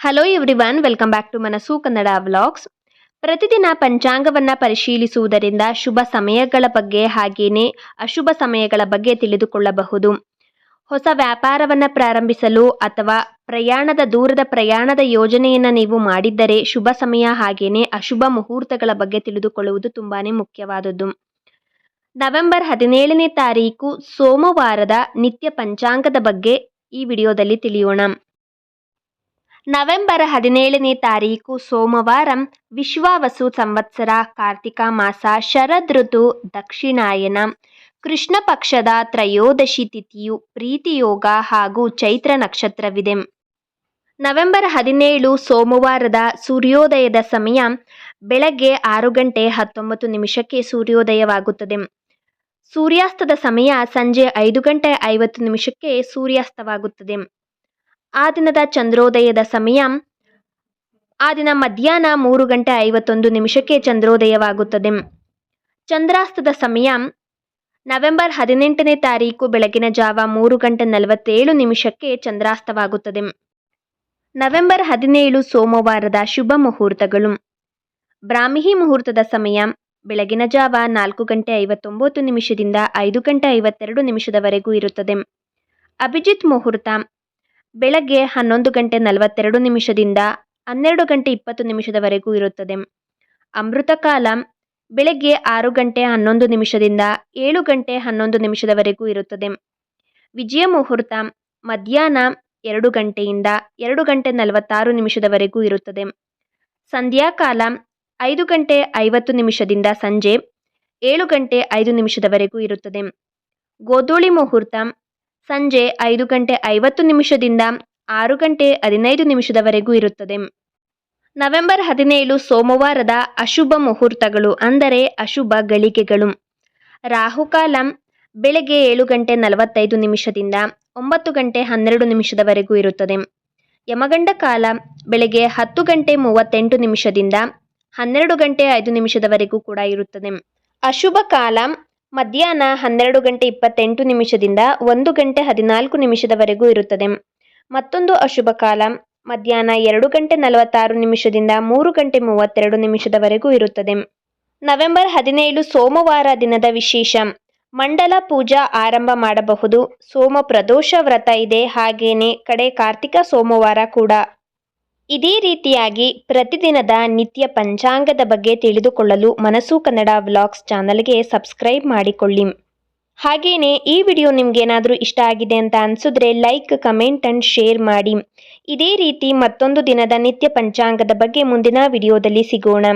Hello everyone welcome back to Manasu Kannada vlogs ಪ್ರತಿದಿನ ಪಂಚಾಂಗವನ್ನ ಪರಿಶೀಲಿಸುವುದರಿಂದ ಶುಭ ಸಮಯಗಳ ಬಗ್ಗೆ ಹಾಗೆಯೇ ಅಶುಭ ಸಮಯಗಳ ಬಗ್ಗೆ ತಿಳಿದುಕೊಳ್ಳಬಹುದು. ಹೊಸ ವ್ಯಾಪಾರವನ್ನ ಪ್ರಾರಂಭಿಸಲು ಅಥವಾ ಪ್ರಯಾಣದ ದೂರದ ಪ್ರಯಾಣದ ಯೋಜನೆಯನ್ನ ನೀವು ಮಾಡಿದ್ದರೆ ಶುಭ ಸಮಯ ಹಾಗೆಯೇ ಅಶುಭ ಮುಹೂರ್ತಗಳ ಬಗ್ಗೆ ತಿಳಿದುಕೊಳ್ಳುವುದು ತುಂಬಾನೇ ಮುಖ್ಯವಾದದ್ದು. ನವೆಂಬರ್ ಹದಿನೇಳನೇ ತಾರೀಕು ಸೋಮವಾರದ ನಿತ್ಯ ಪಂಚಾಂಗದ ಬಗ್ಗೆ ಈ ವಿಡಿಯೋದಲ್ಲಿ ತಿಳಿಯೋಣ. ನವೆಂಬರ್ ಹದಿನೇಳನೇ ತಾರೀಕು ಸೋಮವಾರ ವಿಶ್ವಾವಸು ಸಂವತ್ಸರ ಕಾರ್ತಿಕ ಮಾಸ ಶರದ್ ಋತು ದಕ್ಷಿಣಾಯನ. ಕೃಷ್ಣ ಪಕ್ಷದ ತ್ರಯೋದಶಿ ತಿಥಿಯು ಪ್ರೀತಿಯೋಗ ಹಾಗೂ ಚೈತ್ರ ನಕ್ಷತ್ರವಿದೆ. ನವೆಂಬರ್ ಹದಿನೇಳು ಸೋಮವಾರದ ಸೂರ್ಯೋದಯದ ಸಮಯ ಬೆಳಗ್ಗೆ ಆರು ಗಂಟೆ ಹತ್ತೊಂಬತ್ತು ನಿಮಿಷಕ್ಕೆ ಸೂರ್ಯೋದಯವಾಗುತ್ತದೆ. ಸೂರ್ಯಾಸ್ತದ ಸಮಯ ಸಂಜೆ ಐದು ಗಂಟೆ ಐವತ್ತು ನಿಮಿಷಕ್ಕೆ ಸೂರ್ಯಾಸ್ತವಾಗುತ್ತದೆ. ಆ ದಿನದ ಚಂದ್ರೋದಯದ ಸಮಯ. ಆ ದಿನ ಮಧ್ಯಾಹ್ನ ಮೂರು ಗಂಟೆ ಐವತ್ತೊಂದು ನಿಮಿಷಕ್ಕೆ ಚಂದ್ರೋದಯವಾಗುತ್ತದೆ. ಚಂದ್ರಾಸ್ತದ ಸಮಯ. ನವೆಂಬರ್ ಹದಿನೆಂಟನೇ ತಾರೀಕು ಬೆಳಗಿನ ಜಾವ ಮೂರು ಗಂಟೆ ನಲವತ್ತೇಳು ನಿಮಿಷಕ್ಕೆ ಚಂದ್ರಾಸ್ತವಾಗುತ್ತದೆ. ನವೆಂಬರ್ ಹದಿನೇಳು ಸೋಮವಾರದ ಶುಭ ಮುಹೂರ್ತಗಳು. ಬ್ರಾಹ್ಮಿ ಮುಹೂರ್ತದ ಸಮಯ. ಬೆಳಗಿನ ಜಾವ ನಾಲ್ಕು ಗಂಟೆ ಐವತ್ತೊಂಬತ್ತು ನಿಮಿಷದಿಂದ ಐದು ಗಂಟೆ ಐವತ್ತೆರಡು ನಿಮಿಷದವರೆಗೂ ಇರುತ್ತದೆ. ಅಭಿಜಿತ್ ಮುಹೂರ್ತ. ಬೆಳಗ್ಗೆ ಹನ್ನೊಂದು ಗಂಟೆ ನಲವತ್ತೆರಡು ನಿಮಿಷದಿಂದ ಹನ್ನೆರಡು ಗಂಟೆ ಇಪ್ಪತ್ತು ನಿಮಿಷದವರೆಗೂ ಇರುತ್ತದೆ. ಅಮೃತ ಕಾಲ ಬೆಳಗ್ಗೆ ಆರು ಗಂಟೆ ಹನ್ನೊಂದು ನಿಮಿಷದಿಂದ ಏಳು ಗಂಟೆ ಹನ್ನೊಂದು ನಿಮಿಷದವರೆಗೂ ಇರುತ್ತದೆ. ವಿಜಯ ಮುಹೂರ್ತ ಮಧ್ಯಾಹ್ನ ಎರಡು ಗಂಟೆಯಿಂದ ಎರಡು ಗಂಟೆ ನಲವತ್ತಾರು ನಿಮಿಷದವರೆಗೂ ಇರುತ್ತದೆ. ಸಂಧ್ಯಾಕಾಲ ಐದು ಗಂಟೆ ಐವತ್ತು ನಿಮಿಷದಿಂದ ಸಂಜೆ ಏಳು ಗಂಟೆ ಐದು ನಿಮಿಷದವರೆಗೂ ಇರುತ್ತದೆ. ಗೋಧೂಳಿ ಮುಹೂರ್ತ ಸಂಜೆ ಐದು ಗಂಟೆ ಐವತ್ತು ನಿಮಿಷದಿಂದ ಆರು ಗಂಟೆ ಹದಿನೈದು ನಿಮಿಷದವರೆಗೂ ಇರುತ್ತದೆ. ನವೆಂಬರ್ ಹದಿನೇಳು ಸೋಮವಾರದ ಅಶುಭ ಮುಹೂರ್ತಗಳು ಅಂದರೆ ಅಶುಭ ಗಳಿಗೆಗಳು ರಾಹುಕಾಲ ಬೆಳಗ್ಗೆ ಏಳು ಗಂಟೆ ನಲವತ್ತೈದು ನಿಮಿಷದಿಂದ ಒಂಬತ್ತು ಗಂಟೆ ಹನ್ನೆರಡು ನಿಮಿಷದವರೆಗೂ ಇರುತ್ತದೆ. ಯಮಗಂಡ ಕಾಲ ಬೆಳಗ್ಗೆ ಹತ್ತು ಗಂಟೆ ಮೂವತ್ತೆಂಟು ನಿಮಿಷದಿಂದ ಹನ್ನೆರಡು ಗಂಟೆ ಐದು ನಿಮಿಷದವರೆಗೂ ಕೂಡ ಇರುತ್ತದೆ. ಅಶುಭ ಕಾಲ ಮಧ್ಯಾಹ್ನ ಹನ್ನೆರಡು ಗಂಟೆ ಇಪ್ಪತ್ತೆಂಟು ನಿಮಿಷದಿಂದ ಒಂದು ಗಂಟೆ ಹದಿನಾಲ್ಕು ನಿಮಿಷದವರೆಗೂ ಇರುತ್ತದೆ. ಮತ್ತೊಂದು ಅಶುಭ ಕಾಲ. ಮಧ್ಯಾಹ್ನ ಎರಡು ಗಂಟೆ ನಲವತ್ತಾರು ನಿಮಿಷದಿಂದ ಮೂರು ಗಂಟೆ ಮೂವತ್ತೆರಡು ನಿಮಿಷದವರೆಗೂ ಇರುತ್ತದೆ. ನವೆಂಬರ್ ಹದಿನೇಳು ಸೋಮವಾರ ದಿನದ ವಿಶೇಷ. ಮಂಡಲ ಪೂಜಾ ಆರಂಭ ಮಾಡಬಹುದು. ಸೋಮ ಪ್ರದೋಷ ವ್ರತ ಇದೆ. ಹಾಗೇನೆ ಕಡೆ ಕಾರ್ತಿಕ ಸೋಮವಾರ ಕೂಡ. ಇದೇ ರೀತಿಯಾಗಿ ಪ್ರತಿದಿನದ ನಿತ್ಯ ಪಂಚಾಂಗದ ಬಗ್ಗೆ ತಿಳಿದುಕೊಳ್ಳಲು ಮನಸ್ಸು ಕನ್ನಡ ವ್ಲಾಗ್ಸ್ ಚಾನಲ್ಗೆ ಸಬ್ಸ್ಕ್ರೈಬ್ ಮಾಡಿಕೊಳ್ಳಿ. ಹಾಗೆಯೇ ಈ ವಿಡಿಯೋ ನಿಮಗೇನಾದರೂ ಇಷ್ಟ ಆಗಿದೆ ಅಂತ ಅನಿಸಿದ್ರೆ ಲೈಕ್, ಕಮೆಂಟ್ ಆ್ಯಂಡ್ ಶೇರ್ ಮಾಡಿ. ಇದೇ ರೀತಿ ಮತ್ತೊಂದು ದಿನದ ನಿತ್ಯ ಪಂಚಾಂಗದ ಬಗ್ಗೆ ಮುಂದಿನ ವಿಡಿಯೋದಲ್ಲಿ ಸಿಗೋಣ.